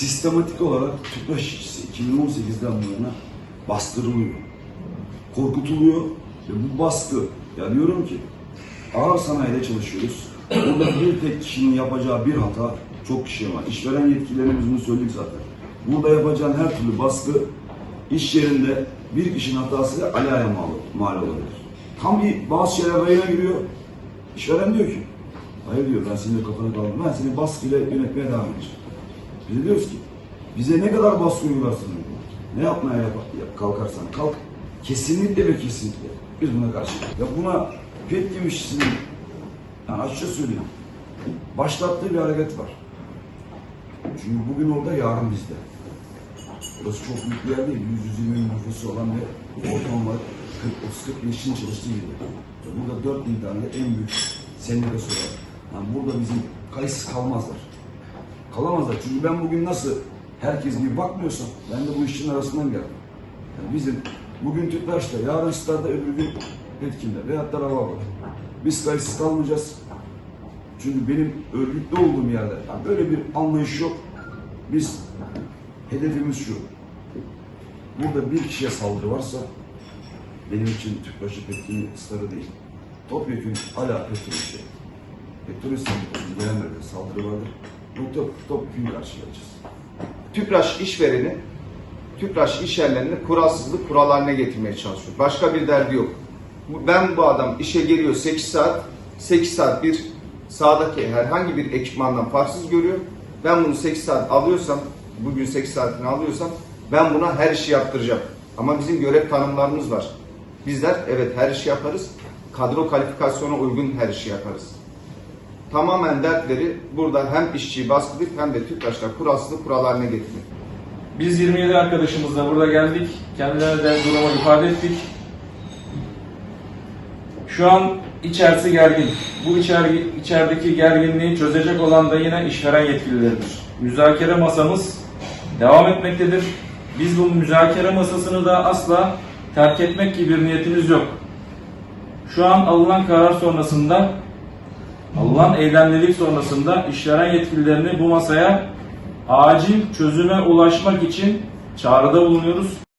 sistematik olarak Tüpraş işçisi 2018'den bu yana bastırılıyor. Korkutuluyor ve bu baskı, ya diyorum ki ağır sanayide çalışıyoruz. Burada bir tek kişinin yapacağı bir hata çok kişiye var. İşveren yetkililerimiz bunu söyledik zaten. Burada yapacağın her türlü baskı iş yerinde bir kişinin hatası alaya mal, mal olabilir. Tam bir bazı şeyler rayına giriyor. İşveren diyor ki, hayır diyor ben senin de kafanı kaldırdım. Ben seni baskıyla yönetmeye devam edeceğim. Diyoruz ki, bize ne kadar baskı uygularsın, ne yapmaya yap, yap- kalkarsan kalk, kesinlikle ve kesinlikle biz buna karşı. Ya buna pek işçisinin, yani açıkça söyleyeyim, başlattığı bir hareket var. Çünkü bugün orada, yarın bizde. Burası çok büyük bir yer değil. 100-120 bin nüfusu olan bir ortam var. 40-30-40 bin kişinin çalıştığı gibi. Burada 4 bin tane en büyük sendikası var. Yani burada bizim kayıtsız kalmazlar. Kalamazlar. Çünkü ben bugün nasıl herkes gibi bakmıyorsam ben de bu işin arasından geldim. Yani bizim bugün Tüpraş'ta, yarın Star'da, öbür gün Petkin'de veyahut da Ravaba'da. Biz kayıtsız kalmayacağız. Çünkü benim örgütlü olduğum yerde yani böyle bir anlayış yok. Biz hedefimiz şu. Burada bir kişiye saldırı varsa benim için Tüpraşı Petkin starı değil. Topyekun hala Petrol'ü Petrol sendikasının gelenlerde saldırı vardır. Top, topyekun karşılayacağız. Tüpraş işvereni, Tüpraş iş yerlerini kuralsızlık kural haline getirmeye çalışıyor. Başka bir derdi yok. Ben bu adam işe geliyor 8 saat, 8 saat bir sahadaki herhangi bir ekipmandan farksız görüyor. Ben bunu 8 saat alıyorsam, bugün 8 saatini alıyorsam ben buna her işi yaptıracağım. Ama bizim görev tanımlarımız var. Bizler evet her işi yaparız. Kadro kalifikasyona uygun her işi yaparız. Tamamen dertleri burada hem işçiyi baskılayıp hem de Tüpraş'ta kuralsızlık kural haline getirmek. Biz 27 arkadaşımızla burada geldik. Kendilerine de durumu ifade ettik. Şu an içerisi gergin. Bu içer, içerideki gerginliği çözecek olan da yine işveren yetkilileridir. Müzakere masamız devam etmektedir. Biz bu müzakere masasını da asla terk etmek gibi bir niyetimiz yok. Şu an alınan karar sonrasında, alınan eylemlilik sonrasında işveren yetkililerini bu masaya acil çözüme ulaşmak için çağrıda bulunuyoruz.